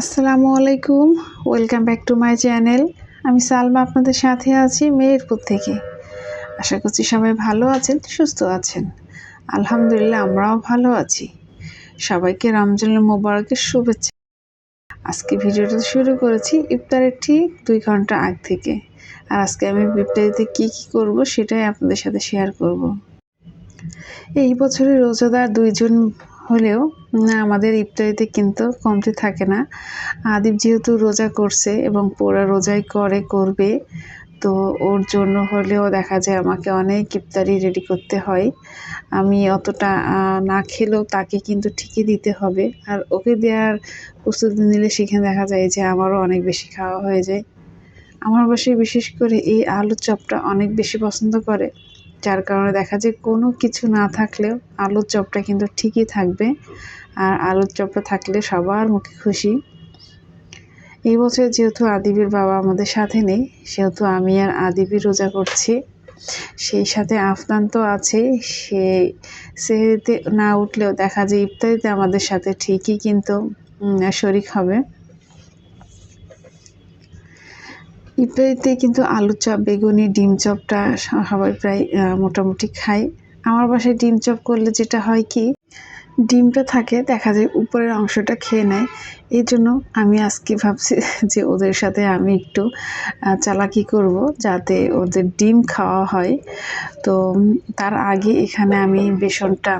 আসসালামু আলাইকুম। Welcome back to my channel আমি সালমা, আপনাদের সাথে আছি মেহেরপুর থেকে। আশা করছি সবাই ভালো আছেন, সুস্থ আছেন। আলহামদুলিল্লাহ, আমরাও ভালো আছি। সবাইকে রমজানুল মোবারকের শুভেচ্ছা। আজকে ভিডিওটা শুরু করেছি ইফতারের ঠিক দুই ঘণ্টা আগ থেকে। আর আজকে আমি ইফতারিতে কী কী করব সেটাই আপনাদের সাথে শেয়ার করব। এই বছরের রোজাদার দুইজন হলেও, না, আমাদের ইফতারিতে কিন্তু কমতি থাকে না। আদিব যেহেতু রোজা করছে এবং পোড়া রোজাই করে, করবে, তো ওর জন্য হলেও দেখা যায় আমাকে অনেক ইফতারি রেডি করতে হয়। আমি অতটা না খেলেও তাকে কিন্তু ঠিকই দিতে হবে। আর ওকে দেওয়ার প্রস্তুতি নিলে সেখানে দেখা যায় যে আমারও অনেক বেশি খাওয়া হয়ে যায়। আমার বাসায় বিশেষ করে এই আলুর চপটা অনেক বেশি পছন্দ করে। যার কারণে দেখা যায় কোনো কিছু না থাকলেও আলুর চপটা কিন্তু ঠিকই থাকবে। আর আলুর চপটা থাকলে সবার মুখে খুশি। এই বছর যেহেতু আদিবির বাবা আমাদের সাথে নেই, সেহেতু আমি আর আদিবি রোজা করছি। সেই সাথে আফনান তো আছে, সে সেহেরিতে না উঠলেও দেখা যায় ইফতারিতে আমাদের সাথে ঠিকই কিন্তু শরিক হবে। ইফতারিতে কিন্তু আলু চপ, বেগুনি, ডিম চপটা সবাই প্রায় মোটামুটি খায়। আমার বাসায় ডিম চপ করলে যেটা হয় কি ডিমটা থাকে, দেখা যায় উপরের অংশটা খেয়ে নেয়। এই জন্য আমি আজকে ভাবছি যে ওদের সাথে আমি একটু চালাকি করব যাতে ওদের ডিম খাওয়া হয়। তো তার আগে এখানে আমি বেসনটা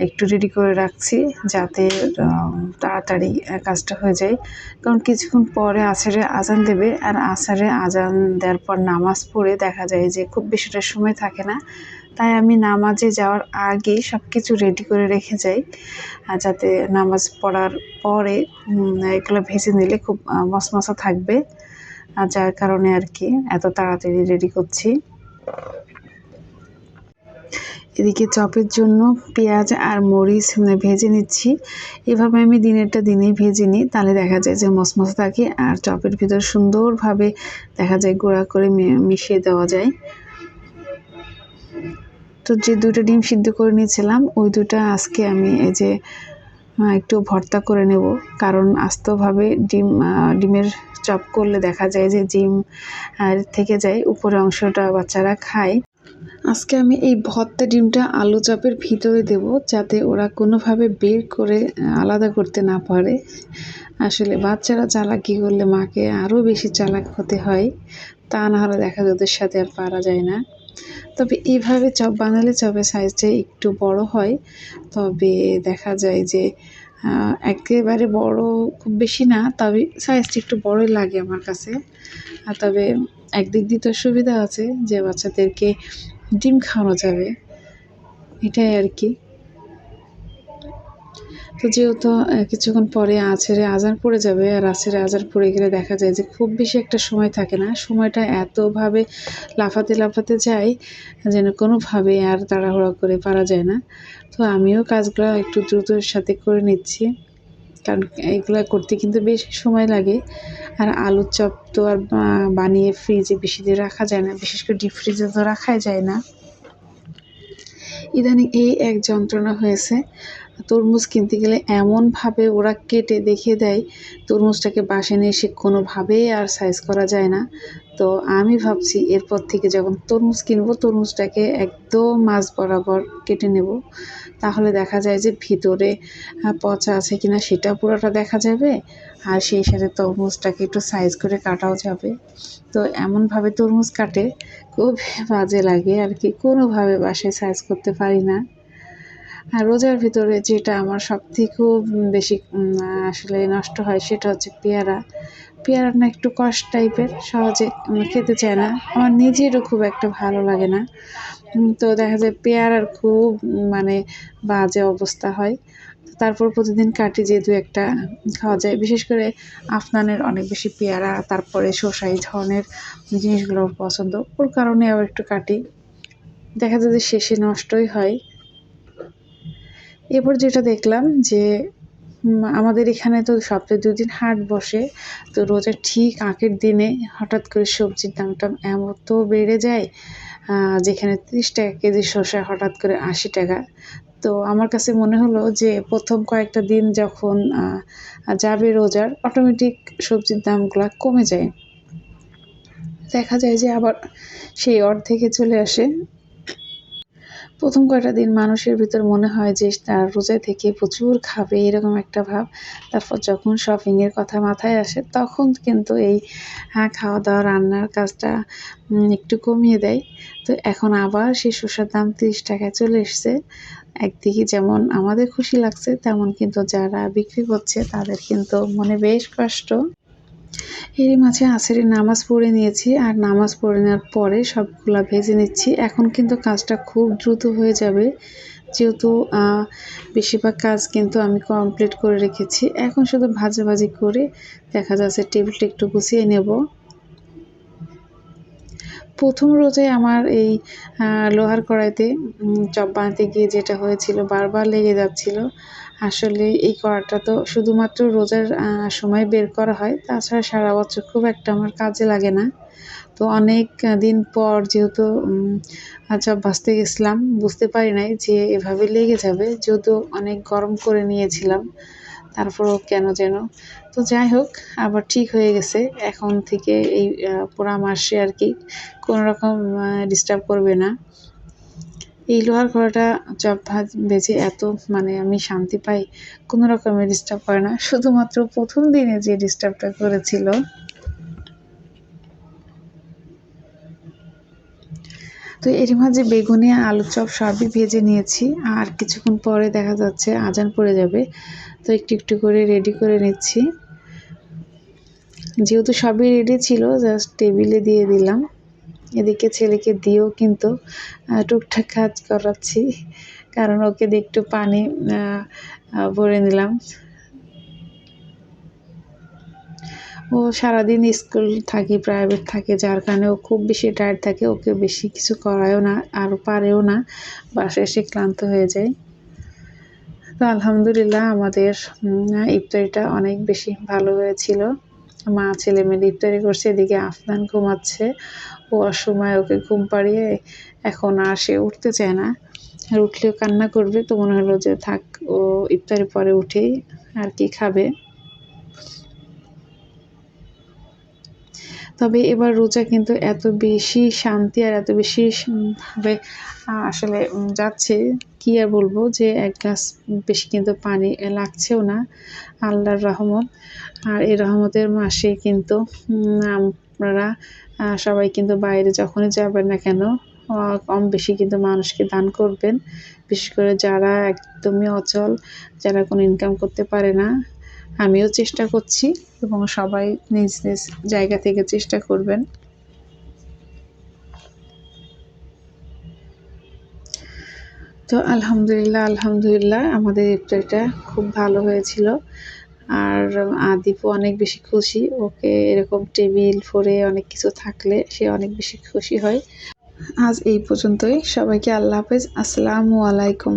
একটু রেডি করে রাখছি যাতে তাড়াতাড়ি কাজটা হয়ে যায়। কারণ কিছুক্ষণ পরে আছারে আজান দেবে আর আছারে আজান দেওয়ার পর নামাজ পড়ে দেখা যায় যে খুব বেশিটা সময় থাকে না। তাই আমি নামাজে যাওয়ার আগে সব কিছু রেডি করে রেখে যাই যাতে নামাজ পড়ার পরে এগুলো ভেজে নিলে খুব মশমশা থাকবে। আর যার কারণে আর কি এত তাড়াতাড়ি রেডি করছি। এদিকে চপের জন্য পেঁয়াজ আর মরিচ ভেজে নিচ্ছি। এভাবে আমি দিনেরটা দিনেই ভেজে নিই, তাহলে দেখা যায় যে মশমশা থাকে, আর চপের ভিতর সুন্দরভাবে দেখা যায় গুঁড়া করে মিশিয়ে দেওয়া যায়। তো যে দুটো ডিম সিদ্ধ করে নিয়েছিলাম, ওই দুটো আজকে আমি এই যে একটু ভর্তা করে নেব। কারণ আস্তভাবে ডিম ডিমের চপ করলে দেখা যায় যে ডিম থেকে যায় উপরে অংশটা বাচ্চারা খায়। আজকে আমি এই ভর্তা ডিমটা আলু চপের ভিতরে দেব, যাতে ওরা কোনোভাবে বের করে আলাদা করতে না পারে। আসলে বাচ্চারা চালাকি করলে মাকে আরও বেশি চালাক হতে হয়, তা না হলে দেখা যায় ওদের সাথে আর পারা যায় না। তবে এইভাবে চপ বানালে চপের সাইজটা একটু বড় হয়। তবে দেখা যায় যে একেবারে বড় খুব বেশি না, তবে সাইজটা একটু বড়ই লাগে আমার কাছে। আর তবে একদিক দিয়ে তো সুবিধা আছে যে বাচ্চাদেরকে ডিম খাওয়ানো যাবে। এটাই আর কি। তো যেহেতু কিছুক্ষণ পরে আছাড়ে আজান পড়ে যাবে, আর আছাড়ে আজান পড়ে গেলে দেখা যায় যে খুব বেশি একটা সময় থাকে না। সময়টা এতভাবে লাফাতে লাফাতে যায় যেন কোনোভাবে আর তাড়াহুড়া করে পারা যায় না। তো আমিও কাজগুলো একটু দ্রুতর সাথে করে নিচ্ছি, কারণ এগুলো করতে কিন্তু বেশি সময় লাগে। আর আলুর চপ তো আর বানিয়ে ফ্রিজে বেশি দিয়ে রাখা যায় না, বিশেষ করে ডিপ ফ্রিজে তো রাখাই যায় না। ইদানিং এই এক যন্ত্রণা হয়েছে তরমুজ কিনতে গেলে এমনভাবে ওরা কেটে দেখিয়ে দেয়, তরমুজটাকে বাসে নিয়ে সে কোনোভাবেই আর সাইজ করা যায় না। তো আমি ভাবছি এরপর থেকে যখন তরমুজ কিনবো, তরমুজটাকে একদম মাছ বরাবর কেটে নেব। তাহলে দেখা যায় যে ভিতরে পচা আছে কিনা সেটা পুরোটা দেখা যাবে, আর সেই সাথে তরমুজটাকে একটু সাইজ করে কাটাও যাবে। তো এমনভাবে তরমুজ কাটে, খুব বাজে লাগে আর কি। কোনোভাবে বাসায় সাইজ করতে পারি না। আর রোজার ভিতরে যেটা আমার সব খুব বেশি আসলে নষ্ট হয় সেটা হচ্ছে পেয়ারা। পেয়ারা না একটু কষ টাইপের সহজে খেতে চায় না। আমার নিজেরও খুব একটা ভালো লাগে না। তো দেখা যায় পেয়ারার খুব মানে বাজে অবস্থা হয়। তারপর প্রতিদিন কাটি যে দু একটা খাওয়া যায়। বিশেষ করে আফনানের অনেক বেশি পেয়ারা, তারপরে শসা, এই ধরনের জিনিসগুলো পছন্দ। ওর কারণে আবার একটু কাটি। দেখা যায় যে শেষে নষ্টই হয়। এরপর যেটা দেখলাম যে আমাদের এখানে তো সপ্তাহে দুদিন হাট বসে, তো রোজার ঠিক আগের দিনে হঠাৎ করে সবজির দামটা এত বেড়ে যায় যেখানে তিরিশ টাকা কেজি শসা হঠাৎ করে আশি টাকা। তো আমার কাছে মনে হলো যে, প্রথম কয়েকটা দিন যখন যাবে রোজার অটোমেটিক সবজির দামগুলো কমে যায়। দেখা যায় যে আবার সেই অর্ধেকে চলে আসে। প্রথম কয়টা দিন মানুষের ভিতর মনে হয় যে তার রোজা থেকে প্রচুর খাবে এরকম একটা ভাব। তারপর যখন শপিংয়ের কথা মাথায় আসে তখন কিন্তু এই হ্যাঁ, খাওয়া দাওয়া রান্নার কাজটা একটু কমিয়ে দেয়। তো এখন আবার সেই শসার দাম তিরিশ টাকায় চলে এসছে। একদিকে যেমন আমাদের খুশি লাগছে তেমন কিন্তু যারা বিক্রি করছে তাদের কিন্তু মনে বেশ কষ্ট। এরই মাঝে আসরের নামাজ পড়ে নিয়েছি আর নামাজ পড়ে নেওয়ার পরে সবগুলা ভেজে নিচ্ছি। এখন কিন্তু কাজটা খুব দ্রুত হয়ে যাবে। যেহেতু বেশিরভাগ কাজ কিন্তু আমি কমপ্লিট করে রেখেছি। এখন শুধু ভাজাভাজি করে দেখা যাচ্ছে টেবিলটা একটু গুছিয়ে নেব। প্রথম রোজে আমার এই লোহার কড়াইতে চপ বানাতে গিয়ে যেটা হয়েছিল বারবার লেগে যাচ্ছিল। আসলে এই কড়াটা তো শুধুমাত্র রোজার সময় বের করা হয়। তাছাড়া সারা বছর খুব একটা আমার কাজে লাগে না। তো অনেক দিন পর যেহেতু চপ ভাজতে গেছিলাম, বুঝতে পারি নাই যে এভাবে লেগে যাবে। যেহেতু অনেক গরম করে নিয়েছিলাম, তারপরও কেন যেন। তো যাই হোক, আবার ঠিক হয়ে গেছে। এখন থেকে এই পুরা মাসে আর কি কোনো রকম ডিস্টার্ব করবে না। এই লোহার কড়াটা চপ ভাজ বেজে এত মানে আমি শান্তি পাই, কোনো রকমের ডিস্টার্ব করে না। শুধুমাত্র প্রথম দিনে যে ডিস্টার্বটা করেছিল। তো এর মাঝে বেগুনি আলু চপ সবই ভেজে নিয়েছি, আর কিছুক্ষণ পরে দেখা যাচ্ছে আজান পড়ে যাবে। তো একটু একটু করে রেডি করে নিচ্ছি। যেহেতু সবই রেডি ছিল জাস্ট টেবিলে দিয়ে দিলাম। এদিকে ছেলেকে দিয়েও কিন্তু টুকটাক কাজ করাচ্ছি। কারণ ওকে দিয়ে একটু পানি ভরে নিলাম। ও সারাদিন স্কুল থাকে, প্রাইভেট থাকে, যার কারণে ও খুব বেশি টায়ার্ড থাকে। ওকে বেশি কিছু করায়ও না, আর পারেও না। বাসায় এসে ক্লান্ত হয়ে যায়। তো আলহামদুলিল্লাহ আমাদের ইফতারিটা অনেক বেশি ভালো হয়েছিল। মা ছেলে মিলে ইফতারি করছে, এদিকে আফনান ঘুমাচ্ছে। ও অসময় ওকে ঘুম পাড়িয়ে এখন আর সে উঠতে চায় না। আর উঠলেও কান্না করবে, তো মনে হলো যে থাক, ও ইফতারি পরে উঠেই আর কি খাবে। তবে এবার রোজা কিন্তু এত বেশি শান্তি আর এত বেশি ভাবে আসলে যাচ্ছে। কি আর বলব যে, এক গ্লাস বেশি কিন্তু পানি লাগছেও না, আল্লাহর রহমত। আর এই রহমতের মাসে কিন্তু আপনারা সবাই কিন্তু বাইরে যখনই যাবেন না কেন কম বেশি কিন্তু মানুষকে দান করবেন। বিশেষ করে যারা একদমই অচল, যারা কোনো ইনকাম করতে পারে না, আমিও চেষ্টা করছি এবং সবাই নিজ নিজ জায়গা থেকে চেষ্টা করবেন। তো আলহামদুলিল্লাহ আলহামদুলিল্লাহ। আমাদের এটা খুব ভালো হয়েছিল। আর আদিপু অনেক বেশি খুশি। ওকে এরকম টেবিল ফোরে অনেক কিছু থাকলে সে অনেক বেশি খুশি হয়। আজ এই পর্যন্তই। সবাইকে আল্লাহ হাফেজ। আসসালামু আলাইকুম।